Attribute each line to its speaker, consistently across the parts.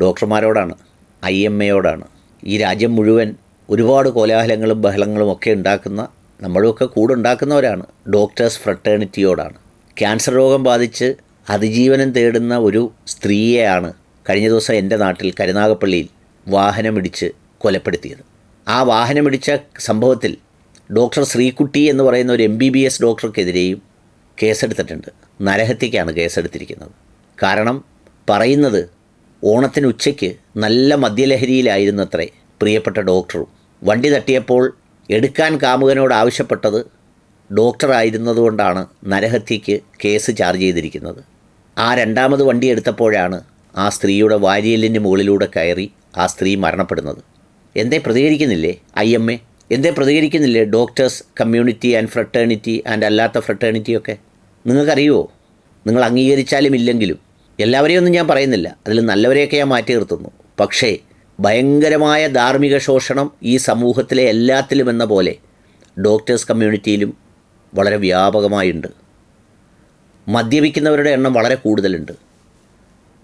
Speaker 1: ഡോക്ടർമാരോടാണ് I M എയോടാണ്. ഈ രാജ്യം മുഴുവൻ ഒരുപാട് കോലാഹലങ്ങളും ബഹളങ്ങളും ഒക്കെ ഉണ്ടാക്കുന്ന നമ്മളൊക്കെ കൂടെ ഉണ്ടാക്കുന്നവരാണ് ഡോക്ടേഴ്സ് ഫ്രട്ടേണിറ്റിയോടാണ്. ക്യാൻസർ രോഗം ബാധിച്ച് അതിജീവനം തേടുന്ന ഒരു സ്ത്രീയെയാണ് കഴിഞ്ഞ ദിവസം എന്റെ നാട്ടിൽ കരുനാഗപ്പള്ളിയിൽ വാഹനമിടിച്ച് കൊലപ്പെടുത്തിയത്. ആ വാഹനമിടിച്ച സംഭവത്തിൽ ഡോക്ടർ ശ്രീകുട്ടി എന്ന് പറയുന്ന ഒരു എം ബി ബി എസ് ഡോക്ടർക്കെതിരെയും കേസെടുത്തിട്ടുണ്ട്. നരഹത്യക്കാണ് കേസെടുത്തിരിക്കുന്നത്. കാരണം പറയുന്നത് ഓണത്തിന് ഉച്ചയ്ക്ക് നല്ല മദ്യലഹരിയിലായിരുന്നത്രേ പ്രിയപ്പെട്ട ഡോക്ടറും. വണ്ടി തട്ടിയപ്പോൾ എടുക്കാൻ കാമുകനോട് ആവശ്യപ്പെട്ടത് ഡോക്ടറായിരുന്നതുകൊണ്ടാണ് നരഹത്യയ്ക്ക് കേസ് ചാർജ് ചെയ്തിരിക്കുന്നത്. ആ രണ്ടാമത് വണ്ടി എടുത്തപ്പോഴാണ് ആ സ്ത്രീയുടെ വാരിയലിന് മുകളിലൂടെ കയറി ആ സ്ത്രീ മരണപ്പെടുന്നത്. എന്തേ പ്രതികരിക്കുന്നില്ലേ ഐ എം എ എന്തേ പ്രതികരിക്കുന്നില്ലേ doctors community and fraternity and അല്ലാത്ത ഫ്രട്ടേണിറ്റിയൊക്കെ? നിങ്ങൾക്കറിയുമോ നിങ്ങൾ അംഗീകരിച്ചാലും ഇല്ലെങ്കിലും എല്ലാവരെയും ഒന്നും ഞാൻ പറയുന്നില്ല. അതിൽ നല്ലവരെയൊക്കെ ഞാൻ മാറ്റി നിർത്തുന്നു. പക്ഷേ ഭയങ്കരമായ ധാർമ്മിക ശോഷണം ഈ സമൂഹത്തിലെ എല്ലാത്തിലും എന്ന പോലെ ഡോക്ടേഴ്സ് കമ്മ്യൂണിറ്റിയിലും വളരെ വ്യാപകമായുണ്ട്. മദ്യപിക്കുന്നവരുടെ എണ്ണം വളരെ കൂടുതലുണ്ട്.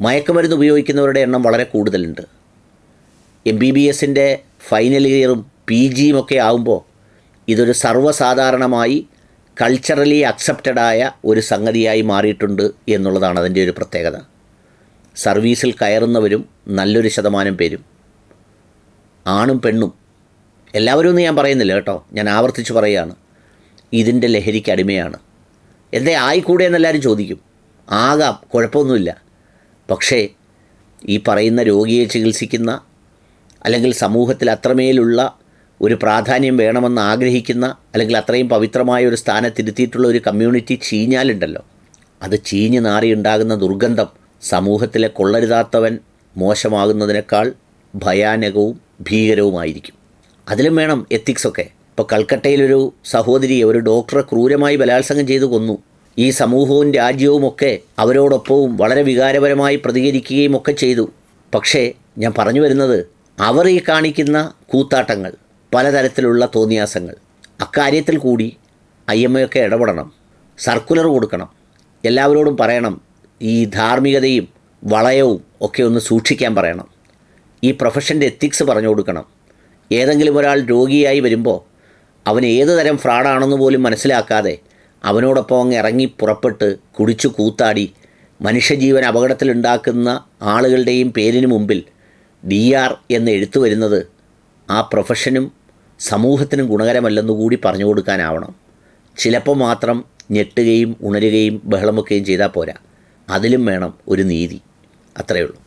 Speaker 1: മയക്കുമരുന്ന് ഉപയോഗിക്കുന്നവരുടെ എണ്ണം വളരെ കൂടുതലുണ്ട്. എം ബി ബി എസിന്റെ ഫൈനൽ ഇയറും പി ജിയും ഒക്കെ ആകുമ്പോൾ ഇതൊരു സർവസാധാരണമായി കൾച്ചറലി അക്സെപ്റ്റഡായ ഒരു സംഗതിയായി മാറിയിട്ടുണ്ട് എന്നുള്ളതാണ് അതിന്റെ ഒരു പ്രത്യേകത. സർവീസിൽ കയറുന്നവരും നല്ലൊരു ശതമാനം പേരും. ആണും പെണ്ണും. എല്ലാവരും ഒന്നും ഞാൻ പറയുന്നില്ല കേട്ടോ. ഞാൻ ആവർത്തിച്ച് പറയുകയാണ്. ഇതിന്റെ ലഹരിക്ക് അടിമയാണ്. എന്തേ ആയിക്കൂടെ എന്നെല്ലാവരും ചോദിക്കും. ആകാം കുഴപ്പമൊന്നുമില്ല. പക്ഷേ ഈ പറയുന്ന രോഗിയെ ചികിത്സിക്കുന്ന അല്ലെങ്കിൽ സമൂഹത്തിൽ അത്രമേലുള്ള ഒരു പ്രാധാന്യം വേണമെന്ന് ആഗ്രഹിക്കുന്ന അല്ലെങ്കിൽ അത്രയും പവിത്രമായ ഒരു സ്ഥാനത്തിരുത്തിയിട്ടുള്ള ഒരു കമ്മ്യൂണിറ്റി ചീഞ്ഞാലുണ്ടല്ലോ. അത് ചീഞ്ഞു നാറിയുണ്ടാകുന്ന ദുർഗന്ധം സമൂഹത്തിലെ കൊള്ളരുതാത്തവൻ മോശമാകുന്നതിനേക്കാൾ ഭയാനകവും ഭീകരവുമായിരിക്കും. അതിലും വേണം എത്തിക്സൊക്കെ ഇപ്പോൾ കൽക്കട്ടയിലൊരു സഹോദരിയെ ഒരു ഡോക്ടറെ ക്രൂരമായി ബലാത്സംഗം ചെയ്തു കൊന്നു. ഈ സമൂഹവും രാജ്യവും ഒക്കെ അവരോടൊപ്പവും വളരെ വികാരപരമായി പ്രതികരിക്കുകയും ഒക്കെ ചെയ്തു. പക്ഷേ ഞാൻ പറഞ്ഞു വരുന്നത് അവർ ഈ കാണിക്കുന്ന കൂത്താട്ടങ്ങൾ പലതരത്തിലുള്ള തോന്നിയാസങ്ങൾ. അക്കാര്യത്തിൽ കൂടി ഐ എം ഒക്കെ ഇടപെടണം. സർക്കുലർ കൊടുക്കണം. എല്ലാവരോടും പറയണം. ഈ ധാർമ്മികതയും വളയവും ഒക്കെ ഒന്ന് സൂക്ഷിക്കാൻ പറയണം. ഈ പ്രൊഫഷന്റെ എത്തിക്സ് പറഞ്ഞു കൊടുക്കണം. ഏതെങ്കിലും ഒരാൾ രോഗിയായി വരുമ്പോൾ അവൻ ഏത് തരം ഫ്രാഡാണെന്ന് പോലും മനസ്സിലാക്കാതെ അവനോടൊപ്പം അങ്ങ് ഇറങ്ങി പുറപ്പെട്ട് കുടിച്ചു കൂത്താടി മനുഷ്യജീവൻ അപകടത്തിലുണ്ടാക്കുന്ന ആളുകളുടെയും പേരിന് മുമ്പിൽ ഡി ആർ എന്ന് എഴുത്തു വരുന്നത് ആ പ്രൊഫഷനും സമൂഹത്തിനും ഗുണകരമല്ലെന്ന് കൂടി പറഞ്ഞു കൊടുക്കാനാവണം. ചിലപ്പോൾ മാത്രം ഞെട്ടുകയും ഉണരുകയും ബഹളമൊക്കെയും ചെയ്താൽ പോരാ. അതിലും വേണം ഒരു നീതി. അത്രയേ ഉള്ളൂ.